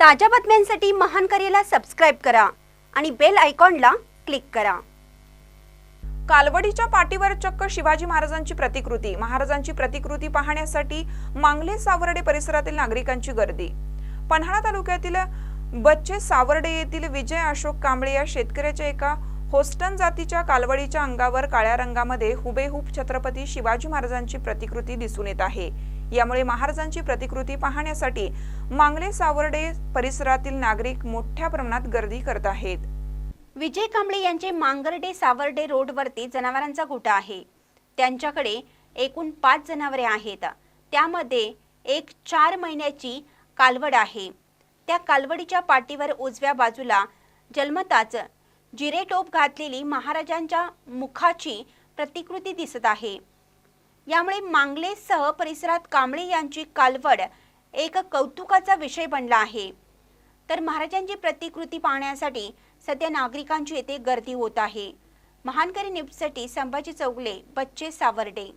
ताज्या बातम्यांसाठी महान करेला सबस्क्राईब करा आणि बेल आयकॉनला क्लिक करा. कालवडीच्या पाठीवर चक्क शिवाजी महाराजांची प्रतिकृती. महाराजांची प्रतिकृती पाहण्यासाठी मांगले सावर्डे परिसरातील नागरिकांची गर्दी. पन्हाळा तालुक्यातील बच्चे सावर्डे येथील विजय अशोक कांबळे या शेतकऱ्याच्या एका होस्टन जातीच्या कालवडीच्या अंगावर काळ्या रंगामध्ये हुबेहूब छत्रपती शिवाजी महाराजांची प्रतिकृती दिसून येत आहे. यामुळे महाराजांची प्रतिकृती पाहण्यासाठी मांगले सावर्डे परिसरातील नागरिक मोठ्या प्रमाणात गर्दी करत आहेत. विजय कांबळे यांचे मांगर्डे सावर्डे रोडवरती जनावरांचा गोठा आहे. त्यांच्याकडे एकूण पाच जनावरे आहेत. त्यामध्ये एक चार महिन्याची कालवड आहे. त्या कालवडीच्या पाठीवर उजव्या बाजूला जन्मताच जिरेटोप घातलेली महाराजांच्या मुखाची प्रतिकृती दिसत आहे. यामुळे मांगलेसह परिसरात कांबळे यांची कालवड एक कौतुकाचा विषय बनला आहे. तर महाराजांची प्रतिकृती पाहण्यासाठी सध्या नागरिकांची येथे गर्दी होत आहे. महानकरी न्यूजसाठी संभाजी चौगले बच्चे सावर्डे.